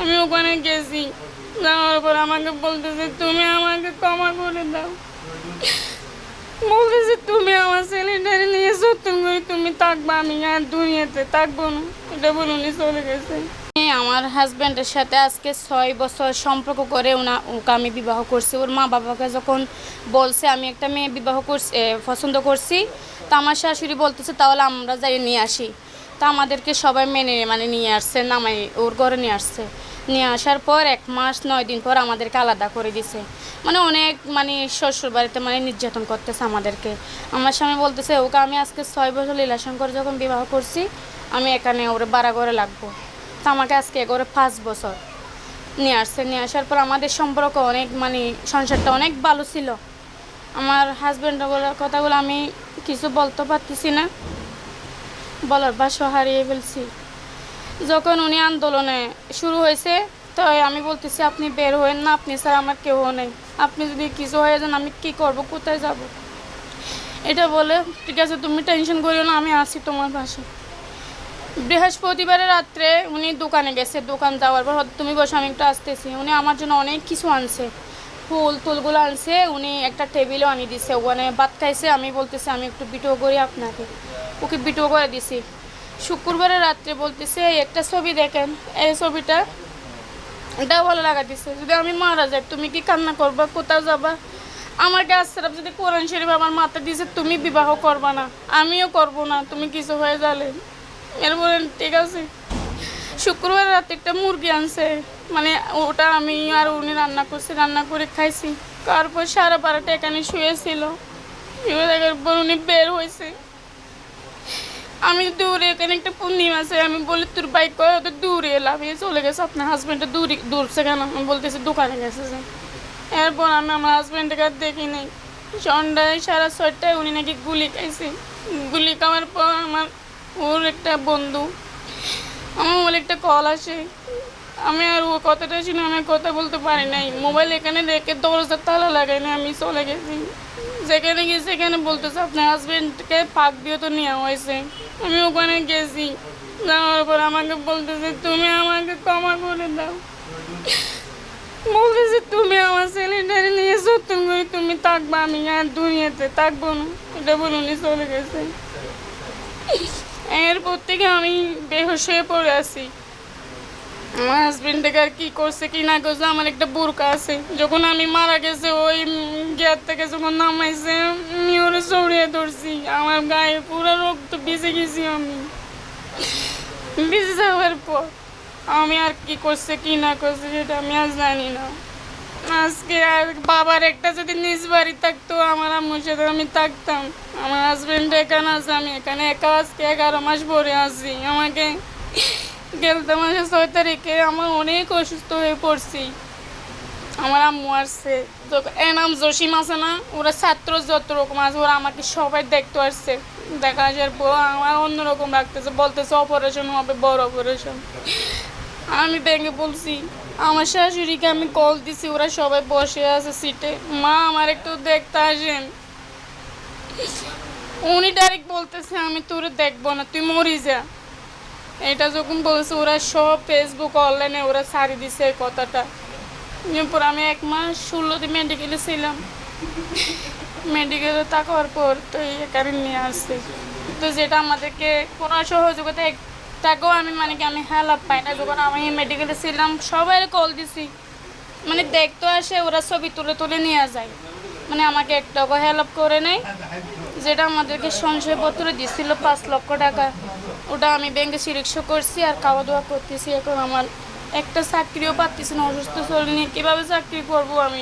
আমি ওখানে গেছি। যাওয়ার পর আমাকে বলতেছে, তুমি আমাকে ক্ষমা করে দাও। বলতেছে, তুমি আমার ছেলেটারে নিয়ে সত্যি করে তুমি থাকবা, আমি আর দুনিয়াতে থাকব না। এটা বলে উনি চলে গেছে। আমি আমার হাজব্যান্ডের সাথে আজকে ছয় বছর সম্পর্ক করে ওনা ওকে আমি বিবাহ করছি। ওর মা বাবাকে যখন বলছে, আমি একটা মেয়ে বিবাহ করছি পছন্দ করছি, তা আমার শাশুড়ি বলতেছে, তাহলে আমরা যাই নিয়ে আসি। তা আমাদেরকে সবাই মেনে মানে নিয়ে আসছে, নামাই ওর ঘরে নিয়ে আসছে। নিয়ে আসার পর এক মাস, নয় দিন পর আমাদেরকে আলাদা করে দিছে। মানে অনেক মানে শ্বশুর বাড়িতে মানে নির্যাতন করতেছে আমাদেরকে। আমার স্বামী বলতেছে, ওকে আমি আজকে ছয় বছর রিলেশন করে যখন বিবাহ করছি, আমি এখানে ওরে বাড়া ঘরে লাগবো। তা আমাকে আজকে করে পাঁচ বছর নিয়ে আসছে। নিয়ে আসার পর আমাদের সম্পর্ক অনেক মানে সংসারটা অনেক ভালো ছিল। আমার হাজব্যান্ডের কথাগুলো আমি কিছু বলতে পারতেছি না। বলার ভাষা হারিয়ে ফেলছি। যখন উনি আন্দোলনে শুরু হয়েছে তো আমি বলতেছি, আপনি বের হয়েন না, আপনি স্যার আমার কেউ নেই। আপনি যদি কিছু হয়ে যান, আমি কি করব? কোথায় যাব? এটা বলে, ঠিক আছে, তুমি টেনশন করিও না, আমি আসি তোমার পাশে। বৃহস্পতিবারের রাত্রে উনি দোকানে গেছে, দোকান যাওয়ার পর তুমি বসে, আমি একটু আসতেছি। উনি আমার জন্য অনেক কিছু আনছে। ফুল টুলগুলো আনছে, উনি একটা টেবিলও আনিয়ে দিছে, ওখানে ভাত খাইছে, আমি বলতেছি, আমি একটু বিটো করি আপনাকে। ওকে বিটো করে দিছি। শুক্রবারের রাত্রে বলতেছে, এই একটা ছবি দেখেন। এই ছবিটা এটাও ভালো লাগা দিছে। যদি আমি মারা যাই, তুমি কি কান্না করবা? কোথাও যাবা? আমার গাছ সারাপ যদি কোরআন শরীফ আমার মাথা দিয়েছে তুমি বিবাহ করবা না। আমিও করব না। তুমি কিছু হয়ে যালে। এরপরে ঠিক আছে। শুক্রবার রাতে একটা মুরগি আনছে। মানে ওটা আমি আর উনি রান্না করছি, রান্না করে খাইছি। তারপর সারা বারোটা এখানে শুয়েছিল। শুয়ে দেখার পর উনি বের হয়েছে আমি দূরে, এখানে একটা পূর্ণিমা আছে, আমি বলি, তোর বাইক করে তো দূরে এই চলে গেছে, আপনার হাজব্যান্ডটা দূরে, দূরছে কেন? আমি বলতেছি, দোকানে গেছে যে। এরপর আমি আমার হাজব্যান্ডকে আর দেখি নাই। সন্ধ্যায় সাড়ে ছয়টায় উনি নাকি গুলি খাইছে। গুলি খাওয়ার পর আমার ওর একটা বন্ধু, আমার বলে একটা কল আসে। আমি আর ও কথাটা ছিল আমি কথা বলতে পারি নাই। মোবাইল এখানে রেখে দরজার তালা লাগাই না আমি চলে গেছি। যেখানে গিয়ে সেখানে বলতেছে, আপনার হাজব্যান্ডকে পাক দিয়ে তো নেওয়া হয়েছে। আমি ওখানে গেছি। যাওয়ার পর আমাকে বলতেছে, তুমি আমাকে ক্ষমা করে দাও। বলতেছে, তুমি আমার ছেলেটারে নিয়ে সত্যি করে তুমি থাকবা, আমি আর দুনিয়াতে থাকব না। এটা বলে উনি চলে গেছে। এরপর থেকে আমি বেহস হয়ে পড়ে আছি। আমার হাজবেন্ডকে আর কি করছে কি না করছে, আমার একটা বোরকা আছে। যখন আমি মারা গেছে, ওই গেট থেকে যখন নামাইছে, আমি ওরে চড়িয়ে ধরছি। আমার গায়ে পুরো রক্ত ভিজে গেছি আমি। ভিজে যাওয়ার পর আমি আর কি করছে কি না করছে সেটা আমি আর জানি না। আজকে আর বাবার একটা যদি নিজ বাড়ি থাকতো, আমার আম্মুর সাথে আমি থাকতাম। আমার হাজবেন্ড এখানে আছে, আমি এখানে একা আজকে এগারো মাস পরে আছি। আমাকে গেলতে মাসে ছয় তারিখে আমার অনেক অসুস্থ হয়ে পড়ছি। আমার আম্মু আসছে। তো এনাম জসিম আছে না, ওরা ছাত্র যত রকম আছে, ওরা আমাকে সবাই দেখতে আসছে। দেখা আসার পর আমার অন্যরকম রাখতেছে বলতেছে অপারেশন হবে, বড় অপারেশন আমি ব্যাঙ্গে বলছি আমার শাশুড়িকে আমি কল দিছি, ওরা সবাই বসে আছে সিটে মা, আমার একটু দেখতে আসেন। উনি ডাইরেক্ট বলতেছে, আমি তোরে দেখব না, তুই মরি যা। এটা যখন বলছে, ওরা সব ফেসবুক অনলাইনে ওরা ছাড়ি দিছে এই কথাটা। এরপর আমি এক মাস ষোলো দিন মেডিকেলে ছিলাম। মেডিকেলে থাকার পর তো এখানে নিয়ে আসছে। তো যেটা আমাদেরকে কোনো সহযোগিতা একটাকেও আমি মানে কি আমি হেল্প পাই না। যখন আমি মেডিকেলে ছিলাম সবাই কল দিছি। মানে দেখতে আসে, ওরা ছবি তুলে তুলে নিয়ে যায়। মানে আমাকে একটাও হেল্প করে নেই। যেটা আমাদেরকে সঞ্চয়পত্র দিছিল পাঁচ লক্ষ টাকা, ওটা আমি ব্যাংকে সিরিক্স করছি আর খাওয়া দাওয়া করতেছি। এখন আমার একটা চাকরিও পাচ্ছি না, অসুস্থ শরীর নিয়ে কীভাবে চাকরি করব আমি?